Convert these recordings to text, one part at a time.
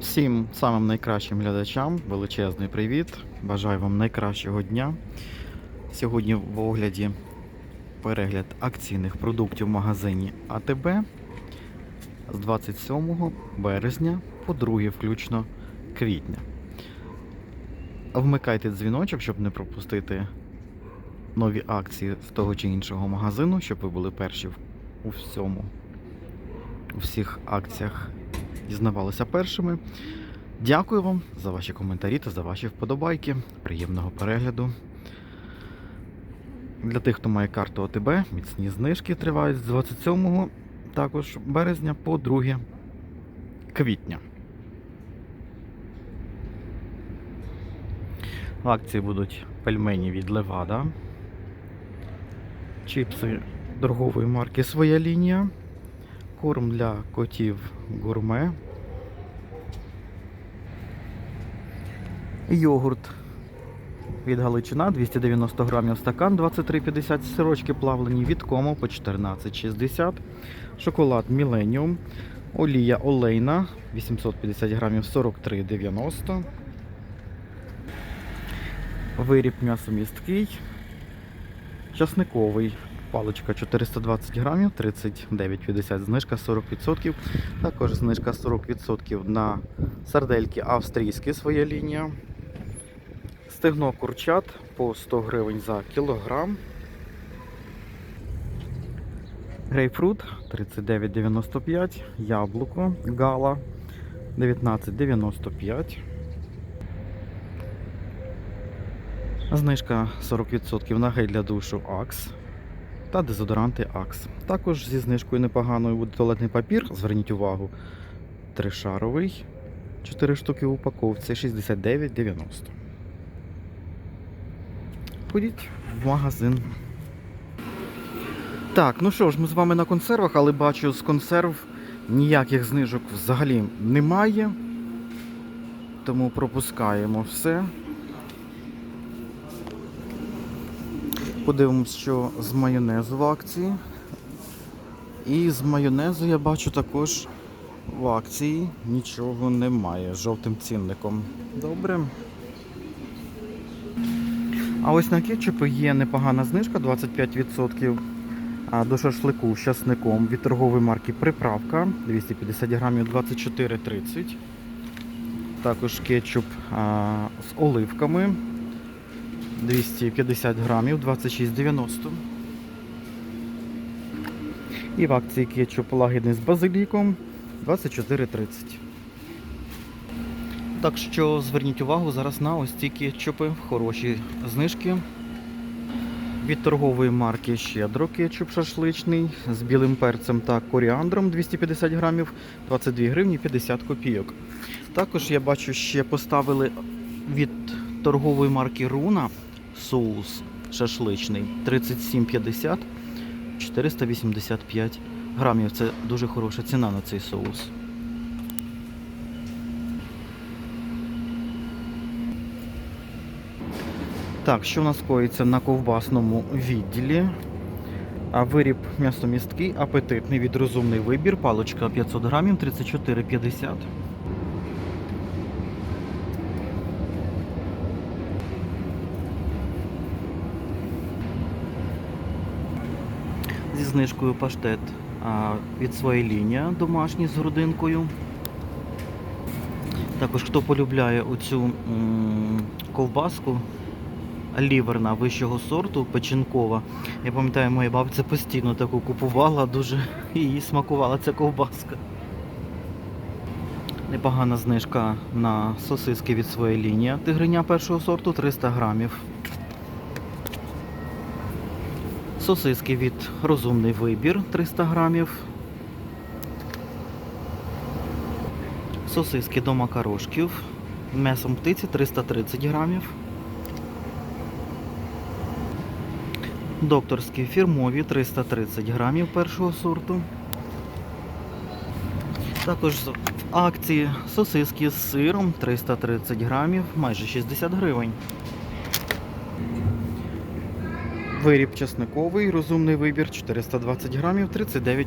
Всім самим найкращим глядачам величезний привіт. Бажаю вам найкращого дня. Сьогодні в огляді перегляд акційних продуктів в магазині АТБ з 27 березня по 2 включно квітня. Вмикайте дзвіночок, щоб не пропустити нові акції з того чи іншого магазину, щоб ви були перші у всьому, у всіх акціях дізнавалися першими. Дякую вам за ваші коментарі та за ваші вподобайки. Приємного перегляду. Для тих, хто має карту ОТБ, міцні знижки тривають з 27 також березня по 2 квітня. В акції будуть пельмені від Левада, чіпси торгової марки Своя лінія, корм для котів гурме, йогурт від Галичина 290 грамів стакан 23,50 сирочки плавлені від Комо по 14,60 шоколад Millennium, олія Олейна 850 грамів 43,90 виріб м'ясомісткий часниковий паличка 420 грамів 39,50 знижка 40%. Також знижка 40% на сардельки австрійські своя лінія. Стегно курчат по 100 гривень за кілограм. Грейпфрут 39,95, яблуко гала 19,95. Знижка 40% на гель для душу Axe та дезодоранти Axe. Також зі знижкою непоганою буде туалетний папір, зверніть увагу, тришаровий, 4 штуки в упаковці 69,90. Ходіть в магазин. Так, ну що ж, ми з вами на консервах, але бачу, з консерв ніяких знижок взагалі немає. Тому пропускаємо все. Подивимось, що з майонезу в акції. І з майонезу я бачу також в акції нічого немає з жовтим цінником. Добре. А ось на кетчупи є непогана знижка 25% до шашлику з часником від торгової марки Приправка 250 грамів 24,30. Також кетчуп з оливками 250 грамів 26,90. І в акції кетчуп лагідний з базиліком 24,30. Так що зверніть увагу зараз на ось ці кетчупи, хороші знижки. Від торгової марки Щедро кетчуп шашличний з білим перцем та коріандром 250 грамів 22 гривні 50 копійок. Також я бачу, ще поставили від торгової марки Руна соус шашличний 37,50 485 грамів. Це дуже хороша ціна на цей соус. Так, що в нас коїться на ковбасному відділі? А виріб м'ясомісткий, апетитний від розумний вибір, паличка 500 грамів, 34,50. Знижкою паштет від своєї лінії домашній з грудинкою. Також хто полюбляє оцю ковбаску ліверна вищого сорту, печінкова. Я пам'ятаю, моя бабця постійно таку купувала, дуже їй смакувала ця ковбаска. Непогана знижка на сосиски від своєї лінії. Тигриня першого сорту 300 грамів. Сосиски від розумний вибір 300 грамів. Сосиски до макарошків. М'ясом птиці 330 грамів. Докторські фірмові 330 грамів першого сорту. Також в акції сосиски з сиром 330 грамів, майже 60 гривень. Виріб чесниковий, розумний вибір 420 грамів 39,50.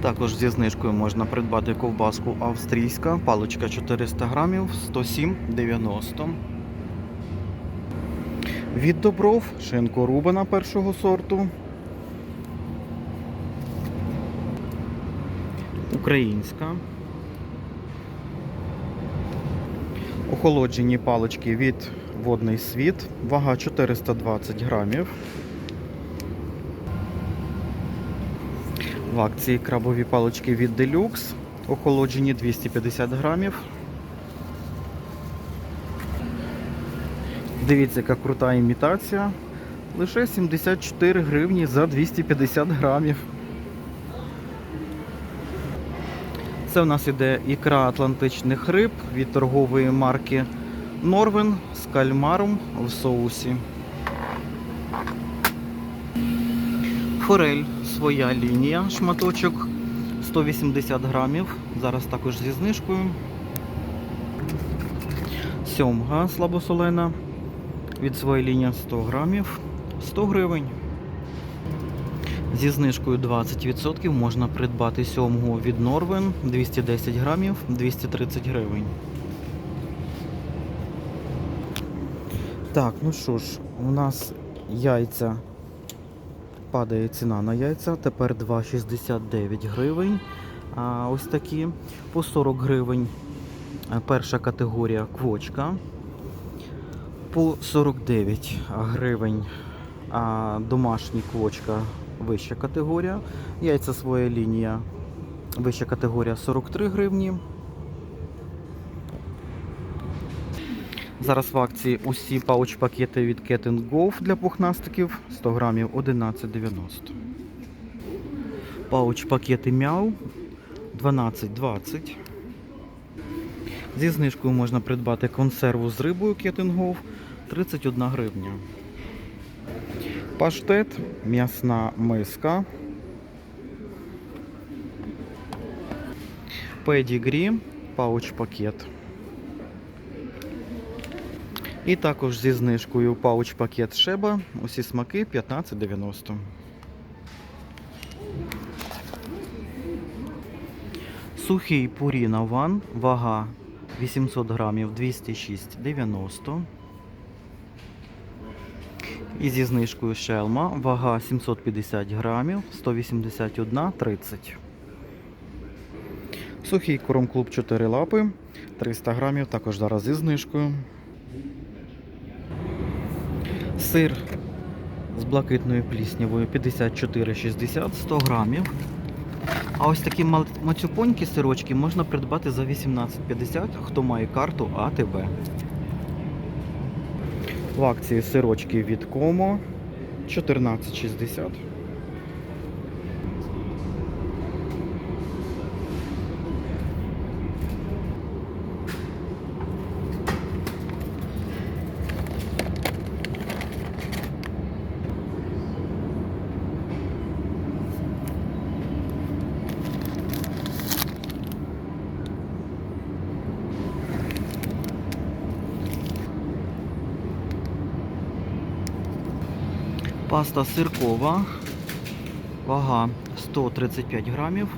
Також зі знижкою можна придбати ковбаску австрійська, паличка 400 грамів, 107,90. Від добров шинку рубана першого сорту. Українська. Охолоджені палички від водний світ. Вага 420 грамів. В акції крабові палички від Deluxe. Охолоджені 250 грамів. Дивіться, яка крута імітація. Лише 74 гривні за 250 грамів. Це в нас іде ікра атлантичних риб від торгової марки Норвен з кальмаром в соусі. Форель своя лінія, шматочок 180 грамів. Зараз також зі знижкою. Сьомга слабосолена від своєї лінії 100 грамів 100 гривень. Зі знижкою 20% можна придбати сьомгу від Норвен 210 грамів 230 гривень. Так, ну що ж, у нас яйця падає ціна на яйця. Тепер 2,69 гривень. А ось такі по 40 гривень. е, Перша категорія квочка. По 49 гривень а домашні квочка вища категорія. Яйця своя лінія. Вища категорія 43 гривні. Зараз в акції усі пауч-пакети від Cat Golf для пухнастиків 100 грамів 11,90. Пауч-пакети Мяу 12,20. Зі знижкою можна придбати консерву з рибою Cat Golf 31 гривня. Паштет, м'ясна миска. Педігрі, пауч-пакет. І також зі знижкою пауч-пакет Шеба. Усі смаки 15,90. Сухий Purina One, вага 800 грамів 206,90. І зі знижкою шелма, вага 750 грамів, 181,30. Сухий корм клуб 4 лапи, 300 грамів, також зараз зі знижкою. Сир з блакитною пліснявою 54,60, 100 грамів. А ось такі мацюпонькі сирочки можна придбати за 18,50, хто має карту АТБ. В акції сирочки від Комо 14,60. Паста сиркова. Вага 135 грамів.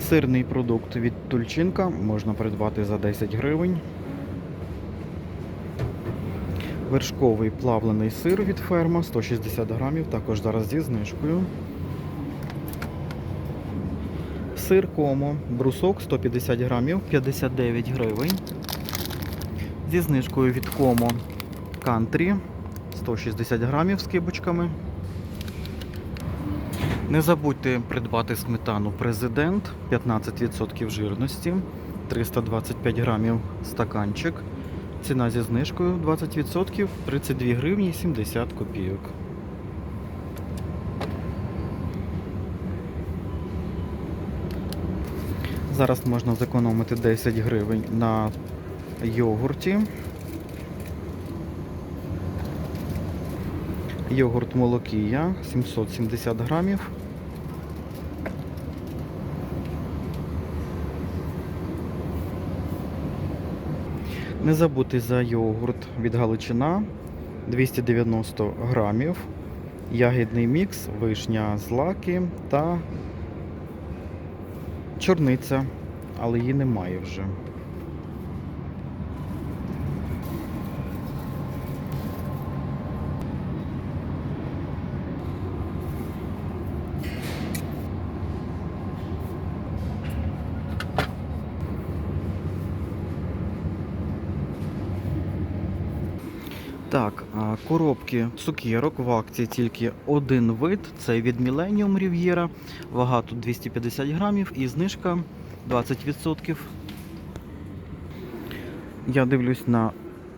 Сирний продукт від Тульчинка можна придбати за 10 гривень. Вершковий плавлений сир від ферма 160 грамів, також зараз зі знижкою. Сир комо, брусок 150 грамів, 59 гривень. Зі знижкою від комо кантрі 160 грамів з кибочками. Не забудьте придбати сметану Президент 15% жирності, 325 грамів стаканчик. Ціна зі знижкою 20%, 32 гривні 70 копійок. Зараз можна зекономити 10 гривень на йогурті. Йогурт Молокія 770 грамів. Не забудьте за йогурт від Галичина 290 грамів. ягідний мікс, вишня з лаки та чорниця, але її немає вже. Так, а, коробки цукерок в акції тільки один вид. Це від Millennium Riviera. Вага тут 250 грамів і знижка 20%. Я дивлюсь на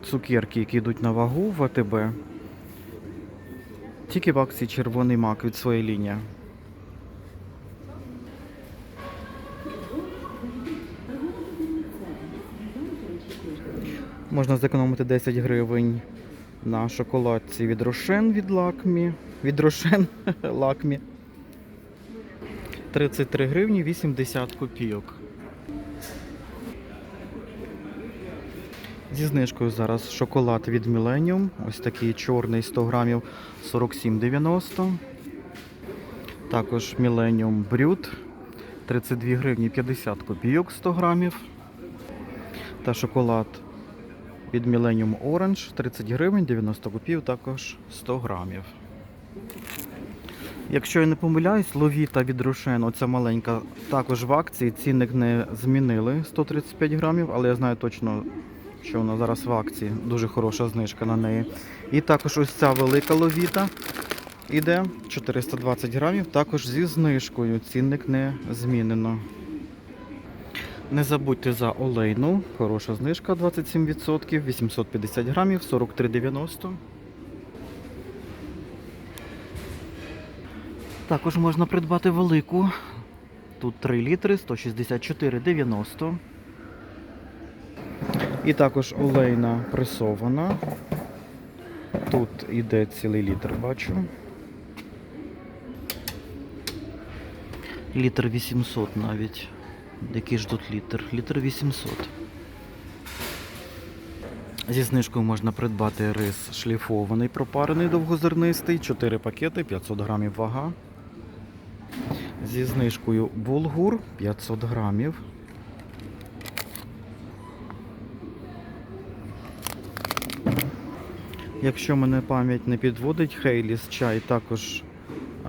цукерки, які йдуть на вагу в АТБ. Тільки в акції червоний мак від своєї лінії. Можна зекономити 10 гривень на шоколадці від Рошен від Лакмі. Від Рошен Лакмі. 33 гривні 80 копійок. Зі знижкою зараз шоколад від Millennium. Ось такий чорний 100 грамів 47,90. Також Millennium Brut 32 гривні 50 копійок 100 грамів. Та шоколад від Millennium Orange 30 гривень 90 копійок, також 100 грамів. Якщо я не помиляюсь, ловіта від Рошен, оця маленька, також в акції. Цінник не змінили 135 грамів, але я знаю точно, що вона зараз в акції. Дуже хороша знижка на неї. І також ось ця велика ловіта іде 420 грамів, також зі знижкою. Цінник не змінено. Не забудьте за олейну, хороша знижка 27%, 850 грамів, 43,90. Також можна придбати велику. Тут 3 літри, 164,90. І також олейна пресована. Тут іде цілий літр, бачу. Літр 800 навіть. Який ж літр? Літр 800. Зі знижкою можна придбати рис шліфований, пропарений довгозернистий, 4 пакети, 500 грамів вага. Зі знижкою булгур 500 грамів. Якщо мене пам'ять не підводить, Хейліс чай також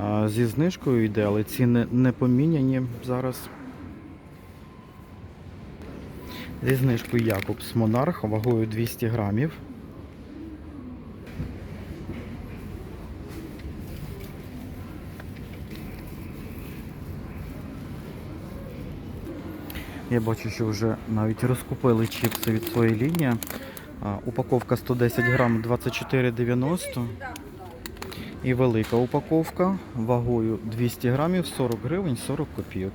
а, зі знижкою йде, але ціни не поміняні зараз. Зі знижкою Якобс Монарх вагою 200 грамів. Я бачу, що вже навіть розкупили чіпси від своєї лінії. Упаковка 110 грам 24,90. І велика упаковка вагою 200 грамів 40 гривень 40 копійок.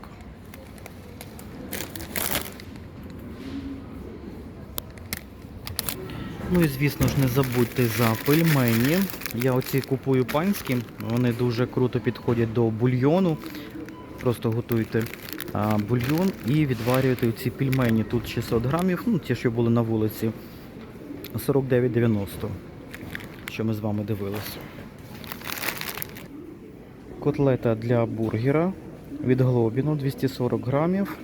Ну і звісно ж не забудьте за пельмені. Я оці купую панські, вони дуже круто підходять до бульйону. Просто готуйте а, бульйон і відварюєте ці пельмені. Тут 600 грамів, ну ті, що були на вулиці, 49,90, що ми з вами дивилися. Котлета для бургера від Глобіну 240 грамів.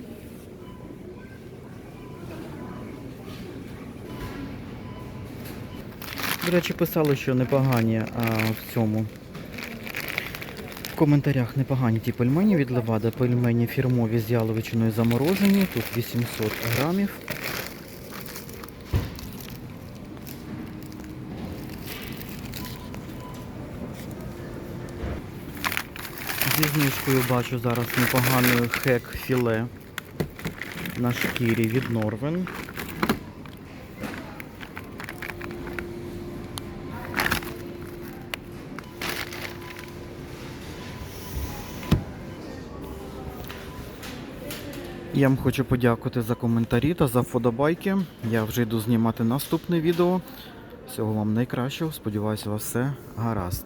До речі, писали, що непогані а, в цьому. В коментарях непогані ті пельмені від Левада. Пельмені фірмові з яловичиною заморожені. Тут 800 грамів. Зі знижкою бачу зараз непоганою хек філе на шкірі від Норвен. Я вам хочу подякувати за коментарі та за вподобайки. Я вже йду знімати наступне відео. Всього вам найкращого. Сподіваюся, у вас все гаразд.